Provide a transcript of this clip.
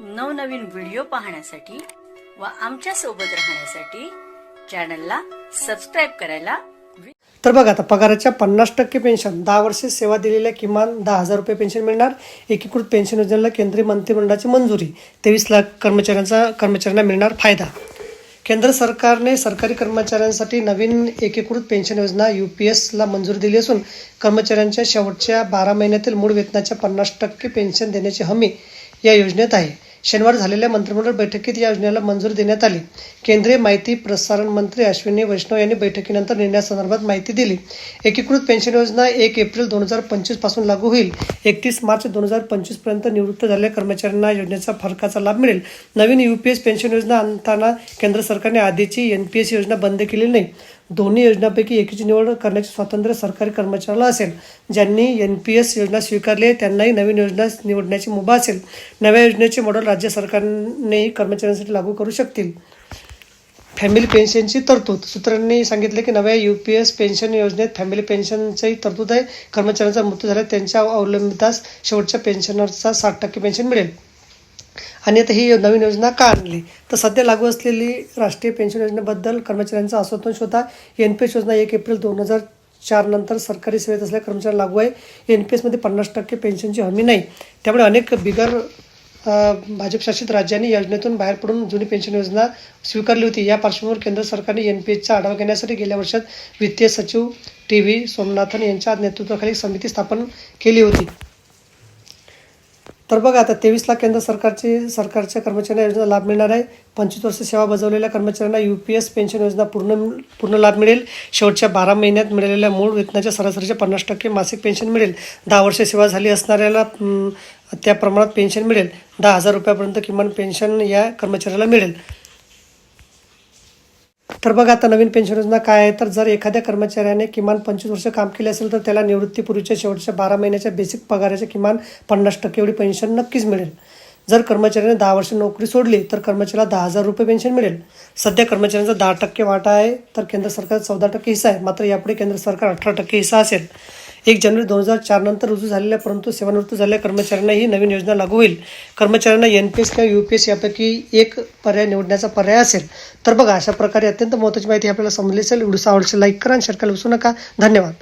नवनवीन व्हिडिओ पाहण्यासाठी व आमच्यासोबत राहण्यासाठी चॅनलला सबस्क्राईब करायला तर बघा आता पगाराच्या पन्नास टक्के पेन्शन दहा वर्षे सेवा दिलेल्या किमान दहा हजार रुपये पेन्शन मिळणार. एकीकृत पेन्शन योजनेला केंद्रीय मंत्रिमंडळाची मंजुरी तेवीस लाख कर्मचाऱ्यांचा कर्मचाऱ्यांना मिळणार फायदा. केंद्र सरकारने सरकारी कर्मचाऱ्यांसाठी नवीन एकीकृत पेन्शन योजना यू पी एसला मंजुरी दिली असून कर्मचाऱ्यांच्या शेवटच्या बारा महिन्यातील मूळ वेतनाच्या पन्नास टक्के पेन्शन देण्याची हमी या योजनेत आहे. शनिवार झालेल्या मंत्रिमंडळ बैठकीत या योजनेला मंजुरी देण्यात आली. केंद्रीय माहिती प्रसारण मंत्री अश्विनी वैष्णव यांनी बैठकीनंतर निर्णयासंदर्भात माहिती दिली. एकीकृत पेन्शन योजना एक एप्रिल दोन हजार पंचवीसपासून लागू होईल. एकतीस मार्च दोन हजार पंचवीसपर्यंत निवृत्त झालेल्या कर्मचाऱ्यांना योजनेचा फरकाचा लाभ मिळेल. नवीन यू पी एस पेन्शन योजना आणताना केंद्र सरकारने आधीची एन पी एस योजना बंद केली नाही. दोन्ही योजनांपैकी एकीची निवड करण्याचे स्वातंत्र्य सरकारी कर्मचाऱ्याला असेल. ज्यांनी एन पी एस योजना स्वीकारली आहे त्यांनाही नवीन योजना निवडण्याची मुभा असेल. नव्या योजनेचे मॉडेल राज्य सरकारनेही कर्मचाऱ्यांसाठी लागू करू शकतील. फॅमिली पेन्शनची तरतूद. सूत्रांनी सांगितले की नव्या यू पी एस पेन्शन योजनेत फॅमिली पेन्शनची तरतूद आहे. कर्मचाऱ्यांचा मृत्यू झाल्यास त्यांच्या अवलंबितास शेवटच्या पेन्शनरचा साठ टक्के पेन्शन मिळेल. आणि आता ही नवीन योजना का आणली? तर सध्या लागू असलेली राष्ट्रीय पेन्शन योजनेबद्दल कर्मचाऱ्यांचा असंतोष होता. एन पी एस योजना एक एप्रिल दोन हजार चार नंतर सरकारी सेवेत असलेल्या कर्मचाऱ्यांना लागू आहे. एन पी एसमध्ये पन्नास टक्के पेन्शनची हमी नाही. त्यामुळे अनेक बिगर भाजपशासित राज्यांनी योजनेतून बाहेर पडून जुनी पेन्शन योजना स्वीकारली होती. या पार्श्वभूमीवर केंद्र सरकारने एन पी एसचा आढावा घेण्यासाठी गेल्या वर्षात वित्तीय सचिव टी व्ही सोमनाथन यांच्या नेतृत्वाखाली समिती स्थापन केली होती. तर बघा आता तेवीस लाख केंद्र सरकारची सरकारच्या कर्मचाऱ्यांना योजना लाभ मिळणार आहे. पंचवीस वर्ष सेवा बजावलेल्या कर्मचाऱ्यांना यू पी एस पेन्शन योजना पूर्ण पूर्ण लाभ मिळेल. शेवटच्या बारा महिन्यात मिळालेल्या मूळ वेतनाच्या सरासरीच्या पन्नास टक्के मासिक पेन्शन मिळेल. दहा वर्ष सेवा झाली असणाऱ्याला त्या प्रमाणात पेन्शन मिळेल. दहा हजार रुपयापर्यंत किमान पेन्शन या कर्मचाऱ्याला मिळेल. तर बघा आता नवीन पेन्शन योजना काय आहे? तर जर एखाद्या कर्मचाऱ्याने किमान पंचवीस वर्ष काम केले असेल तर त्याला निवृत्तीपूर्वीच्या शेवटच्या बारा महिन्याच्या बेसिक पगाराच्या किमान पन्नास टक्के एवढी पेन्शन नक्कीच मिळेल. जर कर्मचाऱ्याने दहा वर्ष नोकरी सोडली तर कर्मचाऱ्याला दहा हजार रुपये पेन्शन मिळेल. सध्या कर्मचाऱ्यांचा दहा टक्के वाटा आहे तर केंद्र सरकार चौदा टक्के हिस्सा आहे. मात्र यापुढे केंद्र सरकार अठरा टक्के हिस्सा असेल. एक जानेवारी दोन हजार चार नंतर रुजू झालेल्या परंतु सेवानिवृत्त झालेल्या कर्मचाऱ्यांना ही नवीन योजना लागू होईल. कर्मचाऱ्यांना एन पी एस किंवा यू पी एस यापैकी एक पर्याय निवडण्याचा पर्याय असेल. तर बघा अशा प्रकारे अत्यंत महत्त्वाची माहिती आपल्याला समजली असेल. व्हिडिओ आवडचे लाईक करा आणि शेअर करायला विसरू नका. धन्यवाद.